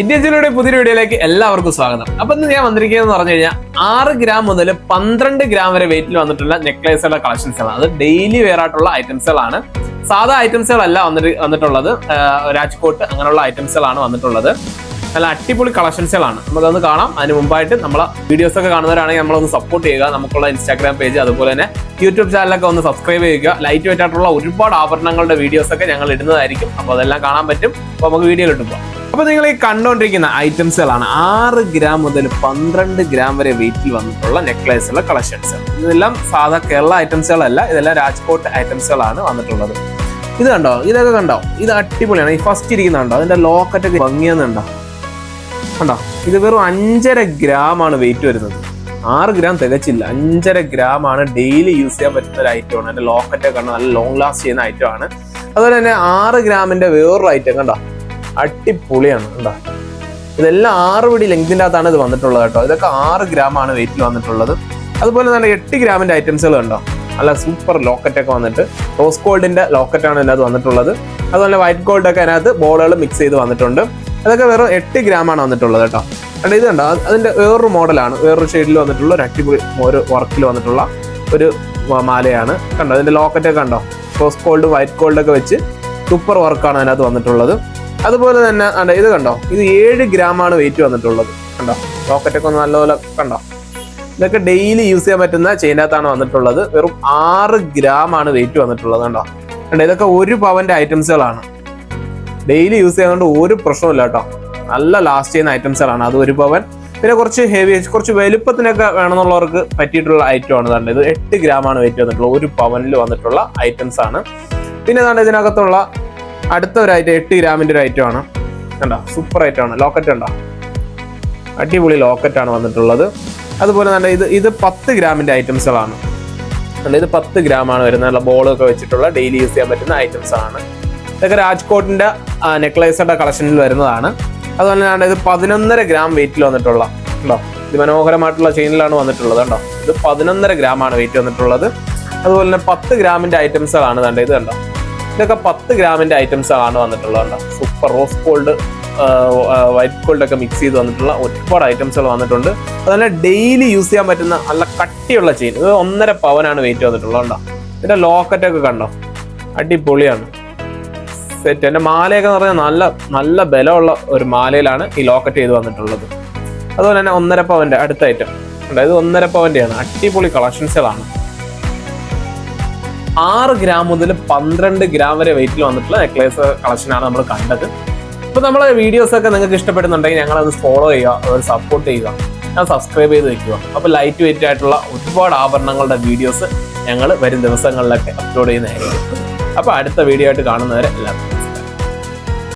ഇന്ത്യജിലയുടെ പുതിയ വീഡിയോയിലേക്ക് എല്ലാവർക്കും സ്വാഗതം. അപ്പൊ ഇന്ന് ഞാൻ വന്നിരിക്കുന്നത് പറഞ്ഞു കഴിഞ്ഞാൽ ആറ് ഗ്രാം മുതൽ പന്ത്രണ്ട് ഗ്രാം വരെ വെയിറ്റിൽ വന്നിട്ടുള്ള നെക്ലേസുകളുടെ കളക്ഷൻസുകളാണ് അത് ഡെയിലി വെയർ ആയിട്ടുള്ള ഐറ്റംസുകളാണ് സാധാ ഐറ്റംസുകളല്ല വന്നിട്ട് വന്നിട്ടുള്ളത്. രാജ്കോട്ട് അങ്ങനെയുള്ള ഐറ്റംസുകളാണ് വന്നിട്ടുള്ളത്. നല്ല അടിപൊളി കളക്ഷൻസുകളാണ് നമുക്കൊന്ന് കാണാം. അതിന് മുമ്പായിട്ട് നമ്മളെ വീഡിയോസ് ഒക്കെ കാണുന്നവരാണെങ്കിൽ നമ്മളൊന്ന് സപ്പോർട്ട് ചെയ്യുക. നമുക്കുള്ള ഇൻസ്റ്റാഗ്രാം പേജ് അതുപോലെ തന്നെ യൂട്യൂബ് ചാനലൊക്കെ ഒന്ന് സബ്സ്ക്രൈബ് ചെയ്യുക. ലൈറ്റ് വെയിറ്റ് ആയിട്ടുള്ള ഒരുപാട് ആഭരണങ്ങളുടെ വീഡിയോസ് ഒക്കെ ഞങ്ങൾ ഇടുന്നതായിരിക്കും. അപ്പോൾ അതെല്ലാം കാണാൻ പറ്റും. അപ്പോൾ നമുക്ക് വീഡിയോ കിട്ടുമ്പോൾ അപ്പോൾ നിങ്ങൾ ഈ കണ്ടുകൊണ്ടിരിക്കുന്ന ഐറ്റംസുകളാണ്. ആറ് ഗ്രാം മുതൽ പന്ത്രണ്ട് ഗ്രാം വരെ വെയിറ്റിൽ വന്നിട്ടുള്ള നെക്ലേസുള്ള കളക്ഷൻസ് ഇതെല്ലാം സാധാ കേരള ഐറ്റംസുകളല്ല ഇതെല്ലാം രാജ്കോട്ട് ഐറ്റംസുകളാണ് വന്നിട്ടുള്ളത്. ഇത് കണ്ടോ? ഇതൊക്കെ കണ്ടോ? ഇത് അടിപൊളിയാണ്. ഈ ഫസ്റ്റ് ഇരിക്കുന്നുണ്ടോ അതിന്റെ ലോക്കറ്റ് ഭംഗിയെന്നുണ്ടോ കണ്ടോ? ഇത് വെറും അഞ്ചര ഗ്രാം ആണ് വെയിറ്റ് വരുന്നത്. ആറ് ഗ്രാം തികച്ചില്ല. അഞ്ചര ഗ്രാം ആണ് ഡെയിലി യൂസ് ചെയ്യാൻ പറ്റുന്ന ഒരു ഐറ്റം ആണ്. അതിന്റെ ലോക്കറ്റ് ഒക്കെ കണ്ടോ? നല്ല ലോങ് ലാസ്റ്റ് ചെയ്യുന്ന ഐറ്റം ആണ്. അതുപോലെ തന്നെ ആറ് ഗ്രാമിന്റെ വേറൊരു ഐറ്റം കണ്ടോ? അടിപൊളിയാണ് കണ്ടോ? ഇതെല്ലാം ആറ് പിടി ലെങ്തിന്റെ അകത്താണ് ഇത് വന്നിട്ടുള്ളത് കേട്ടോ. ഇതൊക്കെ ആറ് ഗ്രാം ആണ് വെയിറ്റിൽ വന്നിട്ടുള്ളത്. അതുപോലെ തന്നെ എട്ട് ഗ്രാമിന്റെ ഐറ്റംസുകൾ ഉണ്ടോ നല്ല സൂപ്പർ ലോക്കറ്റ് ഒക്കെ വന്നിട്ട് റോസ് ഗോൾഡിന്റെ ലോക്കറ്റ് ആണ് ഇതിനകത്ത് വന്നിട്ടുള്ളത്. അതുപോലെ വൈറ്റ് ഗോൾഡ് ഒക്കെ അതിനകത്ത് ബോളുകൾ മിക്സ് ചെയ്ത് വന്നിട്ടുണ്ട്. അതൊക്കെ വെറും എട്ട് ഗ്രാം ആണ് വന്നിട്ടുള്ളത് കേട്ടോ. കണ്ടോ ഇത് കണ്ടോ? അതിന്റെ വേറൊരു മോഡലാണ് വേറൊരു ഷെയ്ഡിൽ വന്നിട്ടുള്ള ഒരു അടിപൊളി ഒരു വർക്കിൽ വന്നിട്ടുള്ള ഒരു മാലയാണ്. കണ്ടോ അതിന്റെ ലോക്കറ്റ് ഒക്കെ കണ്ടോ? റോസ് ഗോൾഡ് വൈറ്റ് ഗോൾഡ് ഒക്കെ വെച്ച് സൂപ്പർ വർക്കാണ് അതിനകത്ത് വന്നിട്ടുള്ളത്. അതുപോലെ തന്നെ കണ്ടോ ഇത് കണ്ടോ? ഇത് ഏഴ് ഗ്രാം ആണ് വെയിറ്റ് വന്നിട്ടുള്ളത്. കണ്ടോ? ലോക്കറ്റ് ഒക്കെ ഒന്ന് നല്ലപോലെ കണ്ടോ? ഇതൊക്കെ ഡെയിലി യൂസ് ചെയ്യാൻ പറ്റുന്ന ചെയിനകത്താണ് വന്നിട്ടുള്ളത്. വെറും ആറ് ആണ് വെയിറ്റ് വന്നിട്ടുള്ളത് കണ്ടോ? കണ്ടോ ഇതൊക്കെ ഒരു പവന്റെ ഐറ്റംസുകളാണ് ഡെയിലി യൂസ് ചെയ്യാൻ ഒരു പ്രശ്നമില്ല കേട്ടോ. നല്ല ലാസ്റ്റ് ചെയ്യുന്ന ഐറ്റംസുകളാണ് അത് ഒരു പവൻ പിന്നെ കുറച്ച് ഹെവി കുറച്ച് വലുപ്പത്തിനൊക്കെ വേണമെന്നുള്ളവർക്ക് പറ്റിയിട്ടുള്ള ഐറ്റം ആണ്. കണ്ടത് എട്ട് ആണ് വെയിറ്റ് വന്നിട്ടുള്ളത്. ഒരു പവനിൽ വന്നിട്ടുള്ള ഐറ്റംസ് ആണ് പിന്നെ കണ്ടോ ഇതിനകത്തുള്ള അടുത്ത ഒരു ഐറ്റം എട്ട് ഗ്രാമിന്റെ ഒരു ഐറ്റം ആണ്. കണ്ടോ? സൂപ്പർ ഐറ്റം ആണ്. ലോക്കറ്റ് ഉണ്ടോ? അടിപൊളി ലോക്കറ്റ് ആണ് വന്നിട്ടുള്ളത്. അതുപോലെ തന്നെ ഇത് ഇത് പത്ത് ഗ്രാമിന്റെ ഐറ്റംസുകളാണ്. കണ്ടോ, ഇത് പത്ത് ആണ് വരുന്നത്. നല്ല ബോളൊക്കെ വെച്ചിട്ടുള്ള ഡെയിലി യൂസ് ചെയ്യാൻ പറ്റുന്ന ഐറ്റംസ് ആണ് ഇതൊക്കെ രാജ്കോട്ടിന്റെ നെക്ലേസുടെ കളക്ഷനിൽ വരുന്നതാണ്. അതുപോലെ തന്നെ ഇത് പതിനൊന്നര ഗ്രാം വെയിറ്റിൽ വന്നിട്ടുള്ള ഉണ്ടോ ഇത് മനോഹരമായിട്ടുള്ള ചെയിനിലാണ് വന്നിട്ടുള്ളത് കണ്ടോ? ഇത് പതിനൊന്നര ഗ്രാം ആണ് വെയിറ്റ് വന്നിട്ടുള്ളത്. അതുപോലെ തന്നെ പത്ത് ഗ്രാമിന്റെ ഐറ്റംസുകളാണ് കണ്ടോ? ഇത് കണ്ടോ? ഇതൊക്കെ പത്ത് ഗ്രാമിന്റെ ആണ് വന്നിട്ടുള്ളത് super rose gold white gold ഒക്കെ മിക്സ് ചെയ്ത് വന്നിട്ടുള്ള ഒരുപാട് ഐറ്റംസുകൾ വന്നിട്ടുണ്ട്. അതുപോലെ ഡെയിലി യൂസ് ചെയ്യാൻ പറ്റുന്ന നല്ല കട്ടിയുള്ള ചെയിൻ ഇത് ഒന്നര പവനാണ് വെയിറ്റ് വന്നിട്ടുള്ളത് കണ്ടോ ഇതിന്റെ ലോക്കറ്റ് ഒക്കെ കണ്ടോ? അടിപൊളിയാണ്. സെറ്റ് എന്റെ മാലയൊക്കെ എന്ന് പറഞ്ഞാൽ നല്ല നല്ല ബലമുള്ള ഒരു മാലയിലാണ് ഈ ലോക്കറ്റ് ചെയ്ത് വന്നിട്ടുള്ളത്. അതുപോലെ തന്നെ ഒന്നര പവന്റെ അടുത്ത ഐറ്റം അതായത് ഒന്നര പവന്റെയാണ്. അടിപൊളി കളക്ഷൻസുകളാണ് ആറ് ഗ്രാം മുതൽ പന്ത്രണ്ട് ഗ്രാം വരെ വെയിറ്റിൽ വന്നിട്ടുള്ള നെക്ലേസ് കളക്ഷനാണ് നമ്മൾ കണ്ടത്. ഇപ്പൊ നമ്മളെ വീഡിയോസ് ഒക്കെ നിങ്ങൾക്ക് ഇഷ്ടപ്പെടുന്നുണ്ടെങ്കിൽ ഞങ്ങൾ അത് ഫോളോ ചെയ്യുക അത് സപ്പോർട്ട് ചെയ്യുക. ഞാൻ സബ്സ്ക്രൈബ് ചെയ്ത് വെക്കുക. അപ്പൊ ലൈറ്റ് വെയിറ്റ് ആയിട്ടുള്ള ഒരുപാട് ആഭരണങ്ങളുടെ വീഡിയോസ് ഞങ്ങൾ വരും ദിവസങ്ങളിലൊക്കെ അപ്ലോഡ് ചെയ്യുന്നതായിരിക്കും. അപ്പൊ അടുത്ത വീഡിയോ ആയിട്ട് കാണുന്നവരെ എല്ലാവർക്കും